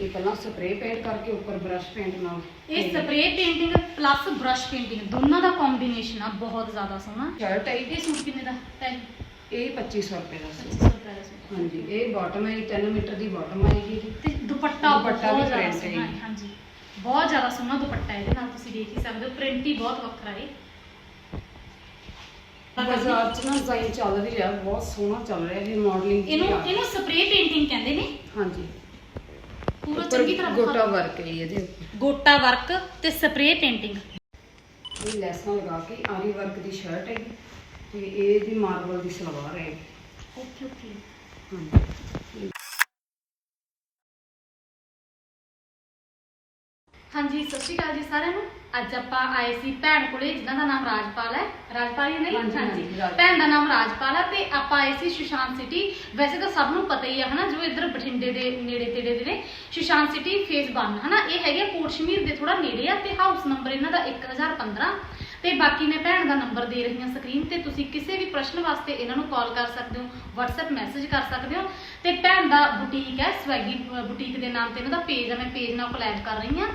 ਇਹ ਪਹਿਲਾਂ spray paint ਕਰਕੇ ਉੱਪਰ ਬ੍ਰਸ਼ ਪੇਂਟ ਨਾਲ ਇਹ spray painting plus brush painting ਦੋਨਾਂ ਦਾ ਕੰਬੀਨੇਸ਼ਨ ਆ ਬਹੁਤ ਜ਼ਿਆਦਾ ਸੋਹਣਾ। ਸ਼ਰਟ ਹੈ ਇਹ। ਸੂਟ ਕਿੰਨੇ ਦਾ? ਹੈ ਇਹ 2500 ਰੁਪਏ ਦਾ ਸੀ 2500 ਰੁਪਏ ਦਾ ਸੂਟ। ਹਾਂਜੀ ਇਹ ਬਾਟਮ ਹੈ 3 ਮੀਟਰ ਦੀ ਬਾਟਮ ਆਏਗੀ। ਤੇ ਦੁਪੱਟਾ ਦੁਪੱਟਾ ਵੀ ਸੋਹਣਾ ਹੈ। ਹਾਂਜੀ ਬਹੁਤ ਜ਼ਿਆਦਾ ਸੋਹਣਾ ਦੁਪੱਟਾ ਇਹਦੇ ਨਾਲ ਤੁਸੀਂ ਦੇਖ ਹੀ ਸਕਦੇ ਹੋ। ਪ੍ਰਿੰਟ ਹੀ ਬਹੁਤ ਵੱਖਰਾ ਹੈ। ਬਾਜ਼ਾਰ 'ਚ ਨਾ ਡਿਜ਼ਾਈਨ ਚੱਲ ਵੀ ਰਿਹਾ ਬਹੁਤ ਸੋਹਣਾ ਚੱਲ ਰਿਹਾ ਇਹ ਮਾਡਲਿੰਗ ਇਹਨੂੰ ਇਹਨੂੰ ਸਪਰੇਅ ਪੇਂਟਿੰਗ ਕਹਿੰਦੇ ਨੇ? ਹਾਂਜੀ। ਪੂਰਾ ਚੰਗੀ ਤਰ੍ਹਾਂ ਗੋਟਾ ਵਰਕ ਹੈ ਇਹਦੇ ਉੱਪਰ। ਗੋਟਾ ਵਰਕ ਤੇ ਸਪਰੇਅ ਪੇਂਟਿੰਗ। ਇਹ ਲੈਸਾਂ ਲਗਾ ਕੇ ਆਰੀ ਵਰਕ ਦੀ ਸ਼ਰਟ ਹੈਗੀ ਤੇ ਇਹ ਦੀ ਮਾਰਬਲ ਦੀ ਸਲਵਾਰ ਹੈ। Okay okay. ਹਾਂਜੀ। ਹਾਂਜੀ ਸਤਿ ਸ਼੍ਰੀ ਅਕਾਲ ਜੀ ਸਾਰਿਆਂ ਨੂੰ। ਅੱਜ ਆਪਾਂ ਆਏ ਸੀ ਭੈਣ ਕੋਲੇ ਜਿਨ੍ਹਾਂ ਦਾ ਨਾਮ ਰਾਜਪਾਲ ਹੈ। ਰਾਜਪਾਲ ਹੀ ਨਹੀਂ? ਹਾਂਜੀ, ਹਾਂਜੀ, ਰਾਜਪਾਲ। ਭੈਣ ਦਾ ਨਾਮ ਰਾਜਪਾਲ ਹੈ ਤੇ ਆਪਾਂ ਆਏ ਸੀ ਸੁਸ਼ਾਂਤ ਸਿਟੀ। ਵੈਸੇ ਤਾਂ ਸਭ ਨੂੰ ਪਤਾ ਹੀ ਹੈ ਹਨਾ ਜੋ ਇੱਧਰ ਬਠਿੰਡੇ ਦੇ ਨੇੜੇ ਤੇੜੇ ਦੇ ਨੇ। ਸੁਸ਼ਾਂਤ ਸਿਟੀ ਫੇਸ 1 ਹਨਾ ਇਹ ਹੈਗੇ ਕੋਟ ਸ਼ਮੀਰ ਦੇ ਥੋੜਾ ਨੇੜੇ ਆ ਤੇ ਹਾਊਸ ਨੰਬਰ ਇਹਨਾਂ ਦਾ 1015 ਤੇ ਬਾਕੀ ਮੈਂ ਭੈਣ ਦਾ ਨੰਬਰ ਦੇ ਰਹੀ ਹਾਂ ਸਕਰੀਨ ਤੇ ਤੁਸੀਂ ਕਿਸੇ ਵੀ ਪ੍ਰਸ਼ਨ ਵਾਸਤੇ ਇਹਨਾਂ ਨੂੰ ਕਾਲ ਕਰ ਸਕਦੇ ਹੋ WhatsApp ਮੈਸੇਜ ਕਰ ਸਕਦੇ ਹੋ। ਤੇ ਭੈਣ ਦਾ ਬੁਟੀਕ ਹੈ ਸਵੈਗੀ ਬੁਟੀਕ ਦੇ ਨਾਮ ਤੇ ਇਹਨਾਂ ਦਾ ਪੇਜ ਹੈ ਮੈਂ ਪੇਜ ਨਾਲ ਕੋਲੈਬ ਕਰ ਰਹੀ ਹਾਂ।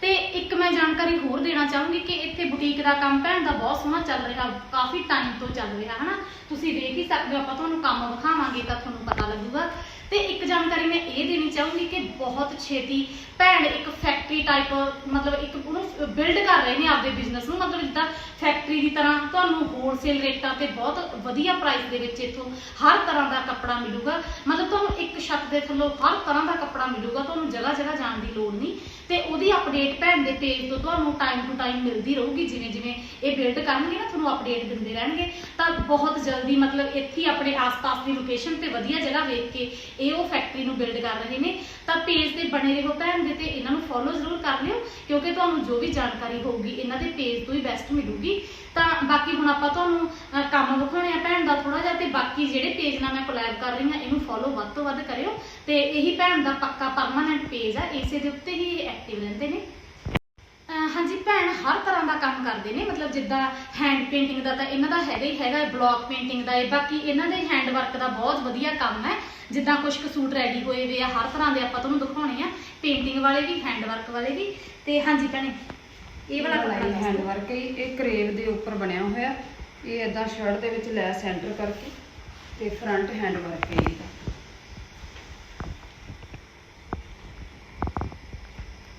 ਤੇ ਇੱਕ ਮੈਂ ਜਾਣਕਾਰੀ ਹੋਰ ਦੇਣਾ ਚਾਹੂੰਗੀ ਕਿ ਇੱਥੇ ਬੁਟੀਕ ਦਾ ਕੰਮ ਭੈਣ ਦਾ ਬਹੁਤ ਸੋਹਣਾ ਚੱਲ ਰਿਹਾ, ਕਾਫੀ ਟਾਈਮ ਤੋਂ ਚੱਲ ਰਿਹਾ, ਹਨਾ? ਤੁਸੀਂ ਦੇਖ ਹੀ ਸਕਦੇ ਹੋ, ਆਪਾਂ ਤੁਹਾਨੂੰ ਕੰਮ ਵਿਖਾਵਾਂਗੇ ਤਾਂ ਤੁਹਾਨੂੰ ਪਤਾ ਲੱਗੂਗਾ। ਤੇ ਇੱਕ ਜਾਣਕਾਰੀ ਮੈਂ ਇਹ ਦੇਣੀ ਚਾਹੂੰਗੀ ਕਿ ਬਹੁਤ ਛੇਤੀ ਭੈਣ ਇੱਕ ਫੈਕਟਰੀ ਟਾਈਪ ਮਤਲਬ ਇੱਕ ਉਹਨੂੰ ਬਿਲਡ ਕਰ ਰਹੇ ਨੇ ਆਪਦੇ ਬਿਜ਼ਨਸ ਨੂੰ, ਮਤਲਬ ਜਿੱਦਾਂ ਫੈਕਟਰੀ ਦੀ ਤਰ੍ਹਾਂ ਤੁਹਾਨੂੰ ਹੋਲਸੇਲ ਰੇਟਾਂ ਤੇ ਬਹੁਤ ਵਧੀਆ ਪ੍ਰਾਈਸ ਦੇ ਵਿੱਚ ਇੱਥੋਂ ਹਰ ਤਰ੍ਹਾਂ ਦਾ ਕੱਪੜਾ ਮਿਲੂਗਾ। ਮਤਲਬ ਤੁਹਾਨੂੰ ਇੱਕ ਛੱਤ ਦੇ ਥੱਲੋਂ ਹਰ ਤਰ੍ਹਾਂ ਦਾ ਕੱਪੜਾ ਮਿਲੂਗਾ, ਤੁਹਾਨੂੰ ਜਗ੍ਹਾ ਜਗ੍ਹਾ ਜਾਣ ਦੀ ਲੋੜ ਨਹੀਂ। ਤੇ ਉਹਦੀ ਅਪਡੇਟ ਭੈਣ ਦੇ ਪੇਜ ਤੋਂ ਤੁਹਾਨੂੰ ਟਾਈਮ ਟੂ ਟਾਈਮ ਮਿਲਦੀ ਰਹੂਗੀ, ਜਿਵੇਂ ਜਿਵੇਂ ਇਹ ਬਿਲਡ ਕਰਨਗੇ ਨਾ, ਤੁਹਾਨੂੰ ਅਪਡੇਟ ਦਿੰਦੇ ਰਹਿਣਗੇ। ਤਾਂ ਬਹੁਤ ਜਲਦੀ ਮਤਲਬ ਇੱਥੇ ਹੀ ਆਪਣੇ ਆਸ-ਪਾਸ ਦੀ ਲੋਕੇਸ਼ਨ ਤੇ ਵਧੀਆ ਜਗ੍ਹਾ ਵੇਖ ਕੇ ਇਹ ਉਹ ਫੈਕਟਰੀ ਨੂੰ ਬਿਲਡ ਕਰ ਰਹੇ ਨੇ। ਤਾਂ ਪੇਜ ਤੇ ਬਣੇ ਰਹੋ ਭੈਣ ਦੇ ਤੇ ਇਹਨਾਂ ਨੂੰ ਫੋਲੋ ਜ਼ਰੂਰ ਕਰ ਲਿਓ, ਕਿਉਂਕਿ ਤੁਹਾਨੂੰ ਜੋ ਵੀ ਜਾਣਕਾਰੀ ਹੋਊਗੀ, ਇਹਨਾਂ ਦੇ ਪੇਜ ਤੋਂ ਹੀ ਬੈਸਟ ਮਿਲੂਗੀ। ਤਾਂ ਬਾਕੀ ਹੁਣ ਆਪਾਂ ਤੁਹਾਨੂੰ ਕੰਮ ਵਿਖਾਉਣੇ ਆ ਭੈਣ ਦਾ ਥੋੜਾ ਜਿਹਾ ਤੇ ਬਾਕੀ ਜਿਹੜੇ ਪੇਜ ਨਾਲ ਮੈਂ ਕੋਲੈਬ ਕਰ ਰਹੀ ਹਾਂ, ਇਹਨੂੰ ਫੋਲੋ ਵੱਧ ਤੋਂ ਵੱਧ ਕਰਿਓ। ਤੇ ਇਹੀ ਭੈਣ ਦਾ ਪੱਕਾ ਪਰਮਾਨੈਂਟ ਪੇਜ ਆ, ਇਸੇ ਦੇ ਉੱਤੇ ਹੀ ਐਕਟਿਵ ਰਹਿੰਦੇ ਨੇ। ਭੈਣ ਹਰ ਤਰ੍ਹਾਂ ਦਾ ਕੰਮ ਕਰਦੇ ਨੇ ਮਤਲਬ ਜਿੱਦਾਂ ਹੈਂਡ ਪੇਂਟਿੰਗ ਦਾ ਤਾਂ ਇਹਨਾਂ ਦਾ ਹੈਗਾ ਹੀ ਹੈਗਾ ਬਲੌਕ ਪੇਂਟਿੰਗ ਦਾ ਇਹ ਬਾਕੀ ਇਹਨਾਂ ਦੇ ਹੈਂਡ ਵਰਕ ਦਾ ਬਹੁਤ ਵਧੀਆ ਕੰਮ ਹੈ। ਜਿੱਦਾਂ ਕੁਝ ਕੁ ਸੂਟ ਰੈਡੀ ਹੋਏ ਵੇ ਆ ਹਰ ਤਰ੍ਹਾਂ ਦੇ ਆਪਾਂ ਤੁਹਾਨੂੰ ਦਿਖਾਉਣੇ ਆ ਪੇਂਟਿੰਗ ਵਾਲੇ ਵੀ ਹੈਂਡ ਵਰਕ ਵਾਲੇ ਵੀ। ਤੇ ਹਾਂਜੀ ਭੈਣੇ ਇਹ ਵਾਲਾ ਦੱਸ ਹੈਂਡ। ਵਰਕ ਹੈ। ਇਹ ਕਰੇਵ ਦੇ ਉੱਪਰ ਬਣਿਆ ਹੋਇਆ। ਇਹ ਇਦਾਂ ਸ਼ਰਟ ਦੇ ਵਿੱਚ ਲੈ ਸੈਂਟਰ ਕਰਕੇ ਤੇ ਫਰੰਟ ਹੈਂਡ ਵਰਕ ਹੈ ਇਹਦਾ।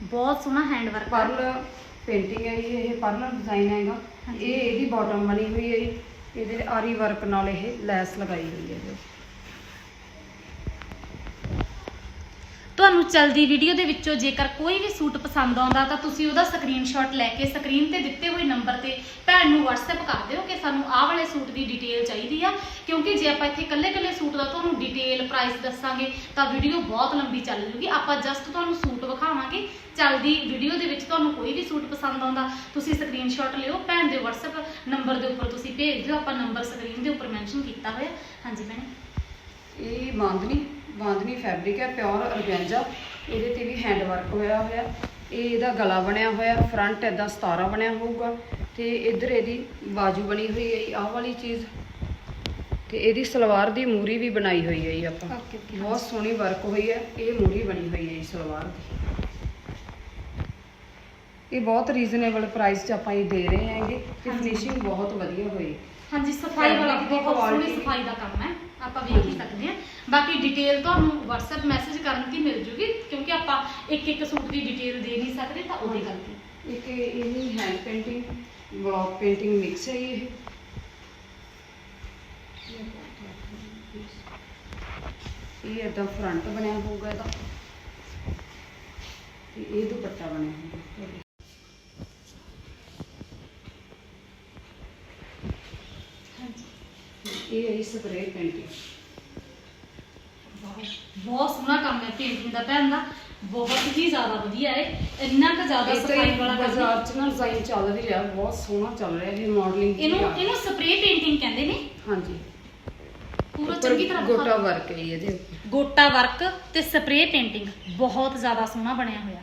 ਬਹੁਤ ਸੋਹਣਾ ਹੈਂਡ ਵਰਕ ਪਰਲ ਪੇਂਟਿੰਗ ਹੈ ਜੀ, ਇਹ ਪਰਲ ਡਿਜ਼ਾਈਨ ਹੈਗਾ। ਇਹ ਇਹਦੀ ਬਾਟਮ ਬਣੀ ਹੋਈ ਹੈ ਜੀ। ਇਹਦੇ ਆਰੀ ਵਰਕ ਨਾਲ ਇਹ ਲੈਸ ਲਗਾਈ ਹੋਈ ਹੈ ਇਹਦੇ ਤੁਹਾਨੂੰ ਚਲਦੀ ਵੀਡੀਓ ਦੇ ਵਿੱਚੋਂ ਜੇਕਰ ਕੋਈ ਵੀ ਸੂਟ ਪਸੰਦ ਆਉਂਦਾ ਤਾਂ ਤੁਸੀਂ ਉਹਦਾ ਸਕਰੀਨਸ਼ਾਟ ਲੈ ਕੇ ਸਕਰੀਨ ਤੇ ਦਿੱਤੇ ਹੋਏ ਨੰਬਰ ਤੇ ਭੈਣ ਨੂੰ WhatsApp ਕਰ ਦਿਓ ਕਿ ਸਾਨੂੰ ਆਹ ਵਾਲੇ ਸੂਟ ਦੀ ਡਿਟੇਲ ਚਾਹੀਦੀ ਆ ਕਿਉਂਕਿ ਜੇ ਆਪਾਂ ਇੱਥੇ ਇਕੱਲੇ-ਇਕੱਲੇ ਸੂਟ ਦਾ ਡਿਟੇਲ ਪ੍ਰਾਈਸ ਦੱਸਾਂਗੇ, ਤਾਂ ਵੀਡੀਓ ਬਹੁਤ ਲੰਬੀ ਚੱਲ ਜੂਗੀ। ਆਪਾਂ ਜਸਟ ਤੁਹਾਨੂੰ ਸੂਟ ਵਿਖਾਵਾਂਗੇ। ਚੱਲਦੀ ਵੀਡੀਓ ਦੇ ਵਿੱਚ ਤੁਹਾਨੂੰ ਕੋਈ ਵੀ ਸੂਟ ਪਸੰਦ ਆਉਂਦਾ, ਤੁਸੀਂ ਸਕਰੀਨਸ਼ਾਟ ਲਿਓ, ਭੈਣ ਦੇ WhatsApp ਨੰਬਰ ਦੇ ਉੱਪਰ ਤੁਸੀਂ ਭੇਜ ਦਿਓ, ਆਪਾਂ ਨੰਬਰ ਸਕਰੀਨ ਦੇ ਉੱਪਰ ਮੈਂਸ਼ਨ ਕੀਤਾ ਹੋਇਆ। ਹਾਂਜੀ ਭੈਣ। ਇਹ ਬਾਂਦਨੀ ਬਾਂਦਨੀ ਫੈਬਰਿਕ ਹੈ ਪਿਓਰ ਅਰਗੈਂਜਾ ਇਹਦੇ ਤੇ ਵੀ ਹੈਂਡ ਵਰਕ ਹੋਇਆ ਹੋਇਆ। ਇਹ ਇਹਦਾ ਗਲਾ ਬਣਿਆ ਹੋਇਆ ਫਰੰਟ ਇਦਾਂ ਸਤਾਰਾ ਬਣਿਆ ਹੋਊਗਾ। ਤੇ ਇੱਧਰ ਇਹਦੀ ਬਾਜੂ ਬਣੀ ਹੋਈ ਹੈ, ਆਹ ਵਾਲੀ ਚੀਜ਼। ਤੇ ਇਹਦੀ ਸਲਵਾਰ ਦੀ ਮੂਰੀ ਵੀ ਬਣਾਈ ਹੋਈ ਹੈ ਜੀ ਆਪਾਂ। ਬਹੁਤ ਸੋਹਣੀ ਵਰਕ ਹੋਈ ਹੈ ਇਹ ਮੂਰੀ ਬਣੀ ਹੋਈ ਹੈ ਜੀ ਸਲਵਾਰ ਦੀ। ਇਹ ਬਹੁਤ ਰੀਜ਼ਨੇਬਲ ਪ੍ਰਾਈਸ 'ਚ ਆਪਾਂ ਇਹ ਦੇ ਰਹੇ ਹਾਂਗੇ। ਤੇ। ਫਿਨਿਸ਼ਿੰਗ ਬਹੁਤ ਵਧੀਆ ਹੋਈ। ਹਾਂਜੀ ਸਫ਼ਾਈ ਵਾਲਾ ਬਹੁਤ ਸੋਹਣੀ। ਸਫ਼ਾਈ ਦਾ ਕੰਮ ਹੈ। ਆਪਾਂ ਵੇਖ ਹੀ ਸਕਦੇ ਹਾਂ। ਬਾਕੀ ਡਿਟੇਲ ਤੁਹਾਨੂੰ WhatsApp ਮੈਸੇਜ ਕਰਨ ਦੀ ਮਿਲ ਜੂਗੀ ਕਿਉਂਕਿ ਆਪਾਂ ਇੱਕ ਇੱਕ ਸੂਟ ਦੀ ਡਿਟੇਲ ਦੇ ਨਹੀਂ ਸਕਦੇ ਤਾਂ ਉਹਦੇ ਕਰਕੇ ਇੱਕ ਇਹ hand painting block painting mix ਹੈ ਇਹ। ਇਹ ਇਦਾਂ ਫਰੰਟ ਬਣਿਆ ਹੋਊਗਾ ਇਹਦਾ। ਤੇ ਇਹ ਦੁਪੱਟਾ ਬਣਿਆ ਹੋਊਗਾ। ਇਹ ਹੈ ਸਪਰੇ ਪੇਂਟਿੰਗ ਬਹੁਤ ਸੋਹਣਾ ਕੰਮ ਹੈ ਪੇਂਟਿੰਗ ਦਾ ਭੈਣ ਦਾ। ਬਹੁਤ ਹੀ ਜ਼ਿਆਦਾ ਵਧੀਆ ਹੈ। ਇੰਨਾ ਕੁ ਜ਼ਿਆਦਾ ਸਫ਼ਾਈ ਵਾਲਾ। ਬਾਜ਼ਾਰ 'ਚ ਨਾ ਡਿਜ਼ਾਈਨ ਚੱਲ ਵੀ ਰਿਹਾ ਬਹੁਤ ਸੋਹਣਾ ਚੱਲ ਰਿਹਾ ਇਹ ਮਾਡਲਿੰਗ ਇਹਨੂੰ ਇਹਨੂੰ ਸਪਰੇਅ ਪੇਂਟਿੰਗ ਕਹਿੰਦੇ ਨੇ? ਹਾਂਜੀ। ਪੂਰਾ ਚੰਗੀ ਤਰ੍ਹਾਂ ਗੋਟਾ ਵਿਖਾ- ਵਰਕ ਹੈ ਇਹਦੇ। ਗੋਟਾ ਵਰਕ ਤੇ ਸਪਰੇਅ ਪੇਂਟਿੰਗ ਬਹੁਤ ਜ਼ਿਆਦਾ ਸੋਹਣਾ ਬਣਿਆ ਹੋਇਆ।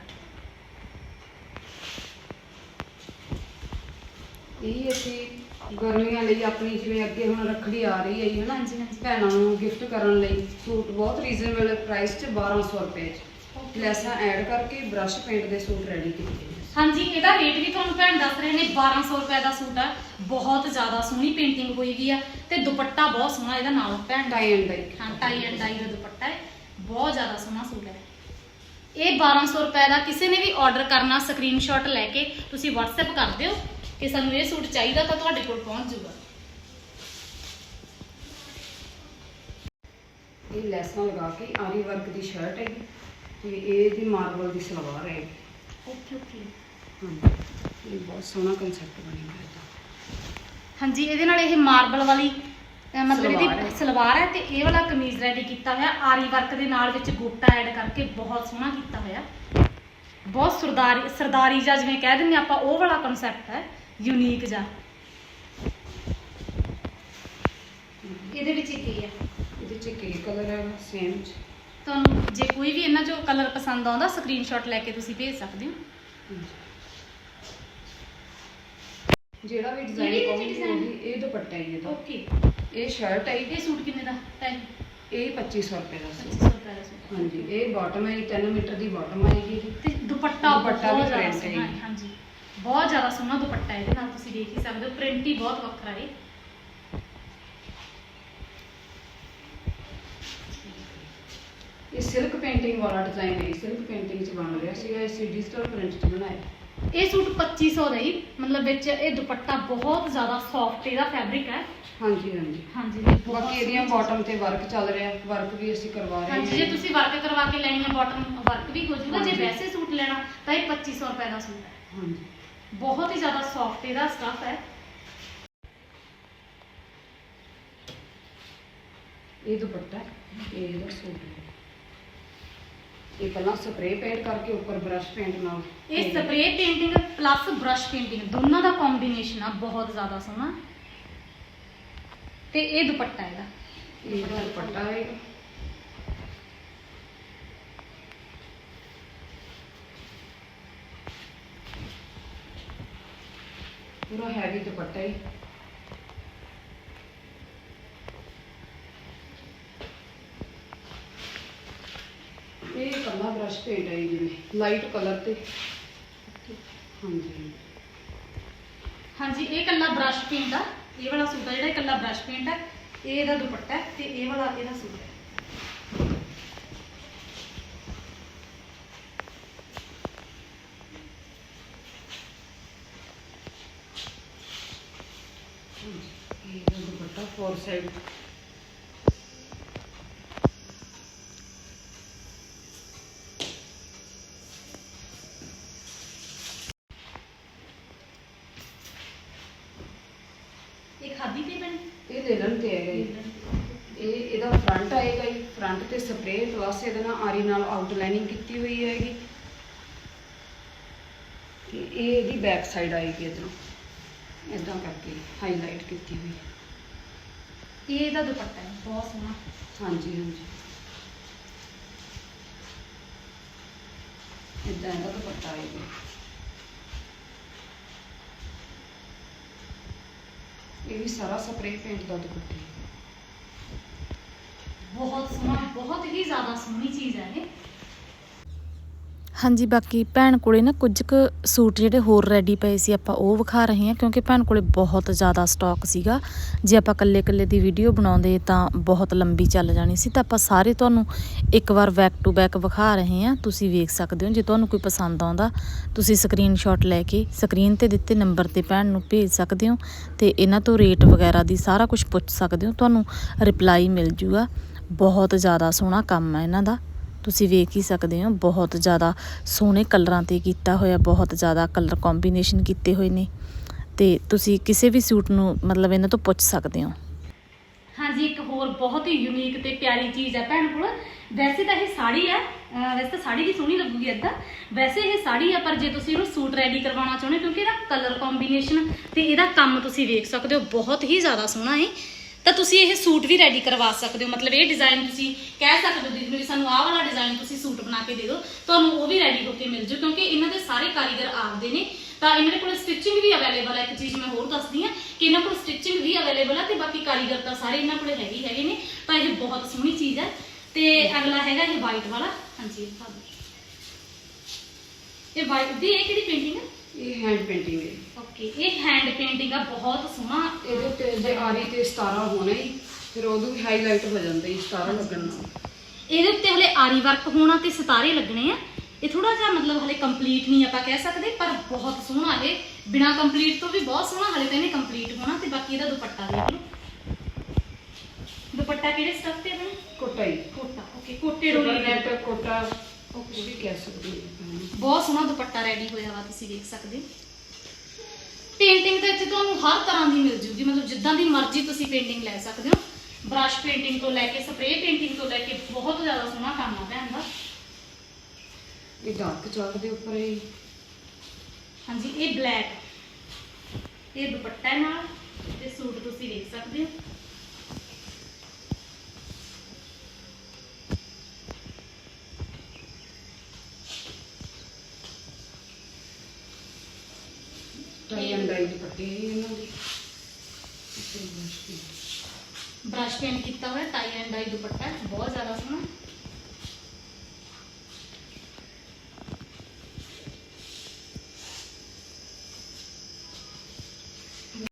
ਇਹ ਅਸੀਂ ਗਰਮੀਆਂ ਲਈ ਆਪਣੀ ਜਿਵੇਂ ਅੱਗੇ ਹੁਣ ਰੱਖੜੀ ਆ ਰਹੀ ਹੈ ਜੀ ਹਨਾ। ਹਾਂਜੀ, ਹਾਂਜੀ। ਭੈਣਾਂ ਨੂੰ ਗਿਫਟ ਕਰਨ ਲਈ ਸੂਟ ਬਹੁਤ ਰੀਜ਼ਨੇਬਲ ਪ੍ਰਾਈਸ 'ਚ 1200 ਰੁਪਏ 'ਚ। ਲੈਸਾਂ ਐਡ ਕਰਕੇ ਬ੍ਰਸ਼ ਪੇਂਟ ਦੇ ਸੂਟ ਰੈਡੀ ਕੀਤੇ। ਹਾਂਜੀ ਇਹਦਾ ਰੇਟ ਵੀ ਤੁਹਾਨੂੰ ਭੈਣ ਦੱਸ ਰਹੇ ਨੇ 1200 ਰੁਪਏ ਦਾ ਸੂਟ ਆ। ਬਹੁਤ ਜ਼ਿਆਦਾ ਸੋਹਣੀ ਪੇਂਟਿੰਗ ਹੋਈ ਵੀ ਆ ਤੇ ਦੁਪੱਟਾ ਬਹੁਤ ਸੋਹਣਾ ਇਹਦਾ ਨਾਲ ਭੈਣ। ਟਾਈ ਐਂਡ ਡਾਈ ਹਾਂ ਟਾਈ ਐਂਡ ਡਾਈ ਦਾ ਦੁਪੱਟਾ ਹੈ। ਬਹੁਤ ਜ਼ਿਆਦਾ ਸੋਹਣਾ ਸੂਟ ਹੈ। ਇਹ 1200 ਰੁਪਏ ਦਾ ਕਿਸੇ ਨੇ ਵੀ ਆਰਡਰ ਕਰਨਾ ਸਕਰੀਨਸ਼ਾਟ ਲੈ ਕੇ ਤੁਸੀਂ WhatsApp ਕਰ ਦਿਓ ਕਿ ਸਾਨੂੰ ਇਹ ਸੂਟ ਚਾਹੀਦਾ ਤਾਂ ਤੁਹਾਡੇ ਕੋਲ ਪਹੁੰਚ ਜਾਊਗਾ। ਇਹ ਲੈਸਾਂ ਲਗਾ ਕੇ ਆਰੀ ਵਰਕ ਦੀ ਸ਼ਰਟ ਹੈਗੀ। ਤੇ ਇਹ ਦੀ ਮਾਰਬਲ ਦੀ ਸਲਵਾਰ ਹੈ। ਓਕੇ ਓਕੇ ਹਾਂਜੀ। ਇਹ ਬਹੁਤ ਸੋਹਣਾ ਕਨਸੈਪਟ ਬਣਿਆ ਹੋਇਆ ਇਹਦਾ ਹਾਂਜੀ ਇਹਦੇ ਨਾਲ ਇਹ ਮਾਰਬਲ ਵਾਲੀ ਅਹ ਮਤਲਬ ਸਲਵਾਰ ਹੈ। ਇਹਦੀ ਸਲਵਾਰ ਹੈ ਤੇ ਇਹ ਵਾਲਾ ਕਮੀਜ਼ ਰੈਡੀ ਕੀਤਾ ਹੋਇਆ। ਆਰੀ ਵਰਕ ਦੇ ਨਾਲ ਵਿੱਚ ਗੋਟਾ ਐਡ ਕਰਕੇ ਬਹੁਤ ਸੋਹਣਾ ਕੀਤਾ ਹੋਇਆ। ਬਹੁਤ ਸਰਦਾਰੀ ਸਰਦਾਰੀ ਜਾਂ ਜਿਵੇਂ ਕਹਿ ਦਿੰਦੇ ਆਪਾਂ ਉਹ ਵਾਲਾ ਕਨਸੈਪਟ ਹੈ। ਯੂਨੀਕ ਜਿਹਾ। ਇਹਦੇ ਵਿੱਚ ਕੀ ਹੈ। ਇਹਦੇ ਚ ਕੀ ਕਲਰ ਹੈ ਸੇਮ ਤੁਹਾਨੂੰ ਜੇ ਕੋਈ ਵੀ ਇਹਨਾਂ ਚੋਂ ਕਲਰ ਪਸੰਦ ਆਉਂਦਾ ਸਕਰੀਨਸ਼ਾਟ ਲੈ ਕੇ ਤੁਸੀਂ ਭੇਜ ਸਕਦੇ ਹੋ। ਜਿਹੜਾ ਵੀ ਡਿਜ਼ਾਈਨ ਵੀ ਕਹੋਗੇ ਇਹ ਦੁਪੱਟਾ ਹੈ ਇਹਦਾ। ਓਕੇ ਇਹ ਸ਼ਰਟ ਹੈ ਇਹ ਸੂਟ ਕਿੰਨੇ ਦਾ? ਟਾਈਮ ਇਹ 2500 ਰੁਪਏ ਦਾ ਸੀ 2500 ਰੁਪਏ ਦਾ ਸੂਟ। ਹਾਂਜੀ ਇਹ ਬਾਟਮ ਹੈ 3 ਮੀਟਰ ਦੀ ਬਾਟਮ ਆਏਗੀ ਤੇ ਦੁਪੱਟਾ ਦੁਪੱਟਾ ਵੀ ਬਹੁਤ ਜ਼ਿਆਦਾ print ਸੋਹਣਾ ਹੈ ਹੈ। ਹਾਂਜੀ। ਬਹੁਤ ਜ਼ਿਆਦਾ ਸੋਹਣਾ ਦੁਪੱਟਾ ਹੈ ਇਹਦੇ ਨਾਲ ਤੁਸੀਂ ਦੇਖ ਹੀ ਸਕਦੇ ਹੋ। ਪ੍ਰਿੰਟ ਹੀ ਬਹੁਤ ਵੱਖਰਾ ਹੈ। ਸਿਲਕ ਪੇਂਟਿੰਗ ਵਾਲਾ ਡਿਜ਼ਾਈਨ ਹੈ ਸਿਲਕ ਪੇਂਟਿੰਗ ਚ ਬਣ ਰਿਹਾ ਸੀਗਾ ਇਸ ਡਿਜੀਟਲ ਪ੍ਰਿੰਟ ਚ ਬਣਾਇਆ। ਇਹ ਸੂਟ 2500 ਦਾ ਹੀ ਮਤਲਬ ਵਿੱਚ ਇਹ ਦੁਪੱਟਾ ਬਹੁਤ ਜ਼ਿਆਦਾ ਸੌਫਟ ਇਹਦਾ ਫੈਬਰਿਕ ਹੈ। ਹਾਂਜੀ ਹਾਂਜੀ। ਹਾਂਜੀ ਬਾਕੀ ਇਹਦੀਆਂ ਬਾਟਮ ਤੇ ਵਰਕ ਚੱਲ ਰਿਹਾ ਵਰਕ ਵੀ ਅਸੀਂ ਕਰਵਾ ਰਹੇ ਹਾਂਜੀ ਜੇ ਤੁਸੀਂ ਵਰਕ ਕਰਵਾ ਕੇ ਲੈਣੀ ਹੈ ਬਾਟਮ ਵਰਕ ਵੀ ਹੋ ਜਾਊਗਾ। ਜੇ। ਵੈਸੇ ਸੂਟ ਲੈਣਾ ਤਾਂ ਇਹ 2500 ਰੁਪਏ ਦਾ ਸੂਟ ਹੈ। ਹਾਂਜੀ। ਬਹੁਤ ਹੀ ਜ਼ਿਆਦਾ ਸੌਫਟ ਇਹਦਾ ਸਟਫ ਹੈ। ਇਹ ਦੁਪੱਟਾ ਇਹ ਇਹਦਾ ਸੂਟ ਹੈ। ਇਹ ਪਹਿਲਾਂ ਸਪਰੇ ਪੇਂਟ ਕਰਕੇ ਉੱਪਰ ਬ੍ਰਸ਼ ਪੇਂਟ ਨਾਲ ਇਹ spray painting plus brush painting ਦੋਨਾਂ ਦਾ ਕੰਬੀਨੇਸ਼ਨ ਆ ਬਹੁਤ ਜ਼ਿਆਦਾ ਸੋਹਣਾ। ਤੇ ਇਹ ਦੁਪੱਟਾ ਇਹਦਾ ਇਹ ਇਹਦਾ ਦੁਪੱਟਾ ਹੈ ਪੂਰਾ ਹੈਵੀ ਦੁਪੱਟਾ ਹੈ। ਇਹ ਕੱਲਾ ਬ੍ਰਸ਼ ਪੇਂਟ ਹੈ ਜਿਵੇਂ ਲਾਈਟ ਕਲਰ ਤੇ। ਹਾਂਜੀ। ਹਾਂਜੀ ਇਹ ਕੱਲਾ ਬ੍ਰਸ਼ ਪੇਂਟ ਆ। ਇਹ ਵਾਲਾ ਸੂਟ ਆ ਜਿਹੜਾ ਇਹ ਕੱਲਾ ਬ੍ਰਸ਼ ਪੇਂਟ ਆ ਇਹ ਇਹਦਾ ਦੁਪੱਟਾ ਹੈ ਤੇ ਇਹ ਵਾਲਾ ਇਹਦਾ ਸੂਟ ਹੈ। ਇਹ ਦੁਪੱਟਾ ਫੋਰ ਸਾਈਡ ਇਹ ਖਾਦੀ ਤੇ ਬਣੀ ਇਹ ਲੈ ਲੈਣ ਤੇ ਹੈਗਾ ਜੀ ਇਹ ਇਹਦਾ ਫਰੰਟ ਆਏਗਾ ਜੀ ਫਰੰਟ ਤੇ ਸਪਰੇ ਪਲੱਸ ਇਹਦੇ ਨਾਲ ਆਰੀ ਨਾਲ ਆਊਟਲਾਈਨਿੰਗ ਕੀਤੀ ਹੋਈ ਹੈਗੀ। ਤੇ ਇਹ ਇਹਦੀ ਬੈਕ ਸਾਈਡ ਆਏਗੀ ਇਧਰੋਂ। ਇਦਾਂ ਕਰਕੇ ਹਾਈਲਾਈਟ ਕੀਤੀ ਹੋਈ ਇਹ ਇਹਦਾ ਦੁਪੱਟਾ ਹੈ ਬਹੁਤ ਸੋਹਣਾ। ਹਾਂਜੀ ਹਾਂਜੀ। ਇਦਾਂ ਇਹਦਾ ਦੁਪੱਟਾ ਆਏਗਾ। ਇਹ ਵੀ ਸਾਰਾ ਸਪਰੇ ਪੇਂਟ ਦਾ ਦੁਪੱਟਾ ਹੈ। ਬਹੁਤ ਸੋਹਣਾ, ਬਹੁਤ ਹੀ ਜ਼ਿਆਦਾ ਸੋਹਣੀ ਚੀਜ਼ ਹੈ ਇਹ। ਹਾਂਜੀ, ਬਾਕੀ ਭੈਣ ਕੋਲੇ ਨਾ ਕੁਝ ਕੁ ਸੂਟ ਜਿਹੜੇ ਹੋਰ ਰੈਡੀ ਪਏ ਸੀ ਆਪਾਂ ਉਹ ਵਿਖਾ ਰਹੇ ਹਾਂ, ਕਿਉਂਕਿ ਭੈਣ ਕੋਲੇ ਬਹੁਤ ਜ਼ਿਆਦਾ ਸਟਾਕ ਸੀਗਾ। ਜੇ ਆਪਾਂ ਕੱਲੇ ਕੱਲੇ ਦੀ ਵੀਡੀਓ ਬਣਾਉਂਦੇ ਤਾਂ ਬਹੁਤ ਲੰਬੀ ਚੱਲ ਜਾਣੀ ਸੀ। ਤਾਂ ਆਪਾਂ ਸਾਰੇ ਤੁਹਾਨੂੰ ਇੱਕ ਵਾਰ ਬੈਕ ਟੂ ਬੈਕ ਵਿਖਾ ਰਹੇ ਹਾਂ। ਤੁਸੀਂ ਵੇਖ ਸਕਦੇ ਹੋ, ਜੇ ਤੁਹਾਨੂੰ ਕੋਈ ਪਸੰਦ ਆਉਂਦਾ, ਤੁਸੀਂ ਸਕਰੀਨਸ਼ਾਟ ਲੈ ਕੇ ਸਕਰੀਨ ਤੇ ਦਿੱਤੇ ਨੰਬਰ ਤੇ ਭੈਣ ਨੂੰ ਭੇਜ ਸਕਦੇ ਹੋ ਤੇ ਇਹਨਾਂ ਤੋਂ ਰੇਟ ਵਗੈਰਾ ਦੀ ਸਾਰਾ ਕੁਝ ਪੁੱਛ ਸਕਦੇ ਹੋ, ਤੁਹਾਨੂੰ ਰਿਪਲਾਈ ਮਿਲ ਜੂਗਾ। ਬਹੁਤ ਜ਼ਿਆਦਾ ਸੋਹਣਾ ਕੰਮ ਹੈ ਇਹਨਾਂ ਦਾ। ਤੁਸੀਂ ਵੇਖ ਹੀ ਸਕਦੇ ਹੋ, ਬਹੁਤ ਜ਼ਿਆਦਾ ਸੋਹਣੇ ਕਲਰਾਂ ਤੇ ਕੀਤਾ ਹੋਇਆ, ਬਹੁਤ ਜ਼ਿਆਦਾ ਕਲਰ ਕੰਬੀਨੇਸ਼ਨ ਕੀਤੇ ਹੋਏ ਨੇ। ਤੇ ਤੁਸੀਂ ਕਿਸੇ ਵੀ ਸੂਟ ਨੂੰ ਮਤਲਬ ਇਹਨਾਂ ਤੋਂ ਪੁੱਛ ਸਕਦੇ ਹੋ। ਹਾਂਜੀ, ਇੱਕ ਹੋਰ ਬਹੁਤ ਹੀ ਯੂਨੀਕ ਤੇ ਪਿਆਰੀ ਚੀਜ਼ ਹੈ ਭੈਣ ਕੋਲ। ਵੈਸੇ ਤਾਂ ਇਹ ਸਾੜੀ ਆ ਵੈਸੇ ਤਾਂ ਸਾੜੀ ਵੀ ਸੋਹਣੀ ਲੱਗੂਗੀ ਏਦਾਂ। ਵੈਸੇ ਇਹ ਸਾੜੀ ਹੈ ਪਰ ਜੇ ਤੁਸੀਂ ਇਹਨੂੰ ਸੂਟ ਰੈਡੀ ਕਰਵਾਉਣਾ ਚਾਹੁੰਦੇ ਹੋ, ਕਿਉਂਕਿ ਇਹਦਾ ਕਲਰ ਕੰਬੀਨੇਸ਼ਨ ਤੇ ਇਹਦਾ ਕੰਮ ਤੁਸੀਂ ਵੇਖ ਸਕਦੇ ਹੋ, ਬਹੁਤ ਹੀ ਜ਼ਿਆਦਾ ਸੋਹਣਾ ਹੈ ਤਾਂ ਤੁਸੀਂ ਇਹ ਸੂਟ ਵੀ ਰੈਡੀ ਕਰਵਾ ਸਕਦੇ ਹੋ। ਮਤਲਬ ਇਹ ਡਿਜ਼ਾਈਨ ਤੁਸੀਂ ਕਹਿ ਸਕਦੇ ਹੋ, ਦੀਦੀ ਨੂੰ ਵੀ ਸਾਨੂੰ ਆਹ ਵਾਲਾ ਡਿਜ਼ਾਈਨ ਤੁਸੀਂ ਸੂਟ ਬਣਾ ਕੇ ਦੇ ਦਿਓ। ਤੁਹਾਨੂੰ ਉਹ ਵੀ ਰੈਡੀ ਹੋ ਕੇ ਮਿਲ ਜੂ ਕਿਉਂਕਿ ਇਹਨਾਂ ਦੇ ਸਾਰੇ ਕਾਰੀਗਰ ਆਪਦੇ ਨੇ। ਤਾਂ ਇਹਨਾਂ ਦੇ ਕੋਲ ਸਟਿਚਿੰਗ ਵੀ ਅਵੇਲੇਬਲ ਹੈ ਇੱਕ ਚੀਜ਼ ਮੈਂ ਹੋਰ ਦੱਸਦੀ ਹਾਂ ਕਿ ਇਹਨਾਂ ਕੋਲ ਸਟਿਚਿੰਗ ਵੀ ਅਵੇਲੇਬਲ ਹੈ ਤੇ ਬਾਕੀ ਕਾਰੀਗਰ ਤਾਂ ਸਾਰੇ ਇਹਨਾਂ ਕੋਲ ਹੈਗੇ ਹੀ ਹੈਗੇ ਨੇ। ਤਾਂ ਇਹ ਬਹੁਤ ਸੋਹਣੀ ਚੀਜ਼ ਹੈ ਤੇ ਅਗਲਾ ਹੈਗਾ ਇਹ ਵਾਈਟ ਵਾਲਾ। ਹਾਂਜੀ ਦਿਖਾ ਦਿਓ। ਇਹ ਵਾਈਟ ਦੀ ਇਹ ਕਿਹੜੀ ਪੇਂਟਿੰਗ ਹੈ ਇਹ ਹੈਂਡ ਪੇਂਟਿੰਗ ਹੈ। ਓਕੇ ਇਹ ਹੈਂਡ ਪੇਂਟਿੰਗ ਆ ਬਹੁਤ ਸੋਹਣਾ। ਇਹਦੇ ਉੱਤੇ ਜੇ ਆਰੀ ਤੇ ਸਤਾਰਾ ਹੋਣਾ ਹੀ ਫਿਰ ਵੀ ਹਾਈਲਾਈਟ ਹੋ ਜਾਂਦਾ ਹੀ ਸਤਾਰਾ ਲੱਗਣ ਨਾਲ। ਇਹਦੇ ਉੱਤੇ ਹਲੇ ਆਰੀ ਵਰਕ ਹੋਣਾ ਤੇ ਸਿਤਾਰੇ ਲੱਗਣੇ ਆ। ਇਹ ਥੋੜਾ ਜਿਹਾ ਮਤਲਬ ਹਲੇ ਕੰਪਲੀਟ ਨਹੀਂ ਆਪਾਂ ਕਹਿ ਸਕਦੇ ਪਰ ਬਹੁਤ ਸੋਹਣਾ ਇਹ। ਬਿਨਾ ਕੰਪਲੀਟ ਤੋਂ ਵੀ ਬਹੁਤ ਸੋਹਣਾ ਹਲੇ ਤਾਂ ਇਹਨੇ ਕੰਪਲੀਟ ਹੋਣਾ ਤੇ ਬਾਕੀ ਇਹਦਾ ਦੁਪੱਟਾ ਦੇਖ ਲਓ। ਦੁਪੱਟਾ ਕਿਹੜੇ ਸਟਫ ਤੇ ਬਣਾ ਕੋਟਾ ਹੀ ਕੋਟਾ ਓਕੇ ਕੋਟੇ ਰੋਲੀ। ਨੈਟ ਕੋਟਾ ਉਹ ਵੀ ਕਹਿ ਸਕਦੇ ਹਾਂ। ਬਹੁਤ ਸੋਹਣਾ ਦੁਪੱਟਾ ਰੈਡੀ ਹੋਇਆ ਵਾ ਤੁਸੀਂ ਦੇਖ ਸਕਦੇ ਪੇਂਟਿੰਗ ਤਾਂ ਇੱਥੇ ਤੁਹਾਨੂੰ ਹਰ ਤਰ੍ਹਾਂ ਦੀ ਮਿਲ ਜੂਗੀ ਮਤਲਬ ਜਿੱਦਾਂ ਦੀ ਮਰਜ਼ੀ ਤੁਸੀਂ ਪੇਂਟਿੰਗ ਲੈ ਸਕਦੇ ਹੋ। ਬ੍ਰਸ਼ ਪੇਂਟਿੰਗ ਤੋਂ ਲੈ ਕੇ ਸਪਰੇਅ ਪੇਂਟਿੰਗ ਤੋਂ ਲੈ ਕੇ ਬਹੁਤ ਜ਼ਿਆਦਾ ਸੋਹਣਾ ਕੰਮ ਆ ਭੈਣ ਦਾ। ਇਹ ਡਾਰਕ ਚਾਰਟ ਦੇ ਉੱਪਰ ਇਹ ਹਾਂਜੀ ਇਹ ਬਲੈਕ ਇਹ ਦੁਪੱਟਾ ਨਾਲ ਤੇ ਸੂਟ ਤੁਸੀਂ ਦੇਖ ਸਕਦੇ ਹੋ। ਟਾਈ ਐਂਡ ਡਾਈ ਦੀ ਪੱਟੀ ਹੈ ਇਹਨਾਂ ਦੀ ਉੱਪਰ brush ਦੀ। ਬ੍ਰਸ਼ ਪੇਂਟ ਕੀਤਾ ਹੋਇਆ ਟਾਈ ਐਂਡ ਡਾਈ ਦੁਪੱਟਾ ਹੈ, ਬਹੁਤ ਜ਼ਿਆਦਾ ਸੋਹਣਾ।